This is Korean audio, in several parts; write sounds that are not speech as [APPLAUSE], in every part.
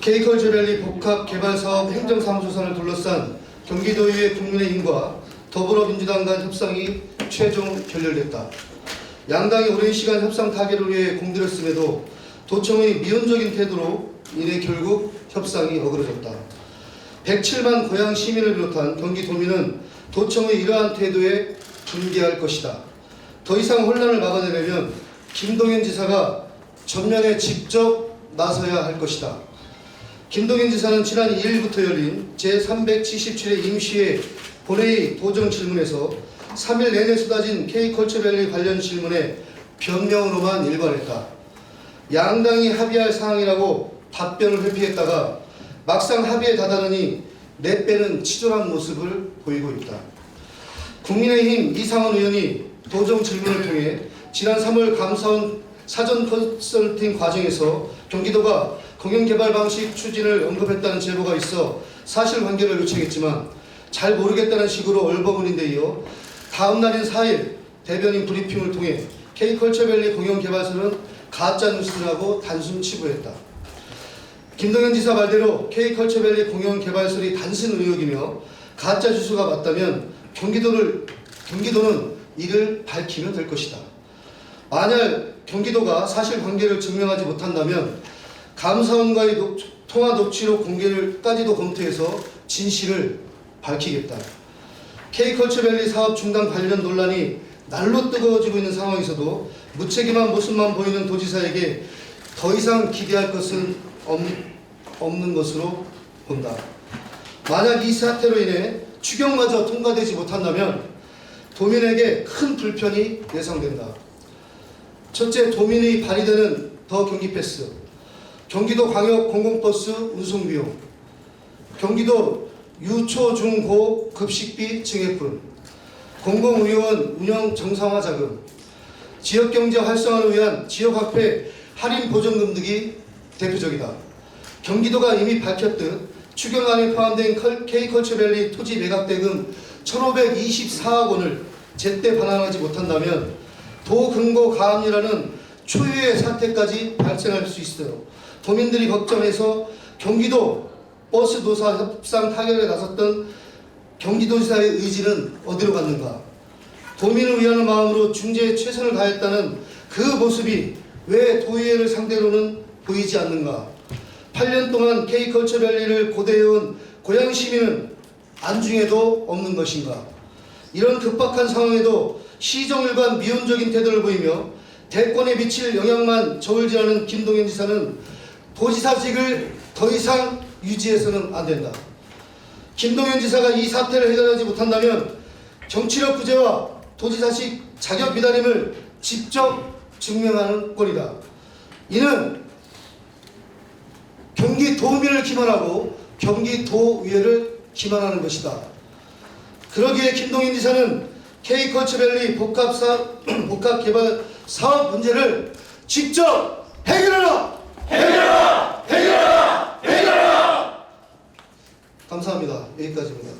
케이컬처밸리 복합개발사업 행정사무소산을 둘러싼 경기도의회 국민의힘과 더불어민주당 간 협상이 최종 결렬됐다. 양당이 오랜 시간 협상 타결을 위해 공들였음에도 도청의 미온적인 태도로 인해 결국 협상이 어그러졌다. 107만 고향 시민을 비롯한 경기도민은 도청의 이러한 태도에 분개할 것이다. 더 이상 혼란을 막아내려면 김동연 지사가 전면에 직접 나서야 할 것이다. 김동연 지사는 지난 2일부터 열린 제377회 임시회 본회의 도정 질문에서 3일 내내 쏟아진 K컬처밸리 관련 질문에 변명으로만 일관했다. 양당이 합의할 사항이라고 답변을 회피했다가 막상 합의에 다다르니 내빼는 치졸한 모습을 보이고 있다. 국민의힘 이상원 의원이 도정 질문을 통해 지난 3월 감사원 사전 컨설팅 과정에서 경기도가 공영개발 방식 추진을 언급했다는 제보가 있어 사실관계를 요청했지만 잘 모르겠다는 식으로 얼버무린 데 이어 다음 날인 4일 대변인 브리핑을 통해 K컬처밸리 공영개발소는 가짜뉴스라고 단순 치부했다. 김동연 지사 말대로 K컬처밸리 공영개발설이 단순 의혹이며 가짜 뉴스가 맞다면 경기도를 경기도는 이를 밝히면 될 것이다. 만약 경기도가 사실관계를 증명하지 못한다면 감사원과의 녹- 통화 녹취록 공개를까지도 검토해서 진실을 밝히겠다. K컬처밸리 사업 중단 관련 논란이 날로 뜨거워지고 있는 상황에서도 무책임한 모습만 보이는 도지사에게 더 이상 기대할 것은 없, 없는 것으로 본다. 만약 이 사태로 인해 추경마저 통과되지 못한다면 도민에게 큰 불편이 예상된다. 첫째, 도민이 발휘되는 더 경기 패스, 경기도 광역 공공버스 운송 비용, 경기도 유초 중고 급식비 증액분, 공공의원 운영 정상화 자금, 지역 경제 활성화를 위한 지역 화폐 할인 보전금 등이 대표적이다. 경기도가 이미 밝혔듯 추경안에 포함된 컬- K컬처밸리 토지 매각 대금 1,524억 원을 제때 반환하지 못한다면 도금고 가압류라는 초유의 사태까지 발생할 수 있어요. 도민들이 걱정해서 경기도 버스 노사 협상 타결에 나섰던 경기도지사의 의지는 어디로 갔는가? 도민을 위하는 마음으로 중재에 최선을 다했다는 그 모습이 왜 도의회를 상대로는 보이지 않는가? 8년 동안 K컬처밸리를 고대해온 고양 시민은 안중에도 없는 것인가? 이런 급박한 상황에도 시정일관 미온적인 태도를 보이며 대권에 미칠 영향만 저울질하는 김동연 지사는 도지사직을 더 이상 유지해서는 안 된다. 김동연 지사가 이 사태를 해결하지 못한다면 정치력 부재와 도지사직 자격 미달임을 직접 증명하는 꼴이다. 이는 경기도민을 기만하고 경기도의회를 기만하는 것이다. 그러기에 김동인 지사는 K컬처밸리 복합사 [CLEARS THROAT] 복합개발 사업 문제를 직접 해결하라. 해결하라. 해결하라. 해결하라. 감사합니다. 여기까지입니다.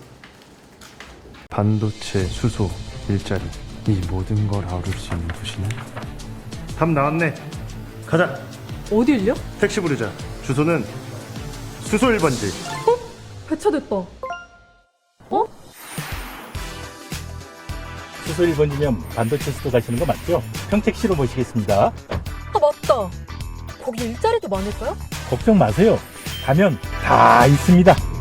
반도체, 수소, 일자리 이 모든 걸 아우를 수 있는 도시는 답 나왔네 가자 어딜요? 택시 부르자 주소는 수소 1번지 배차됐다. 어? 수소 1번지면 반도체 수도 가시는 거 맞죠? 평택시로 모시겠습니다. 아 맞다. 거기 일자리도 많을까요? 걱정 마세요. 가면 다 있습니다.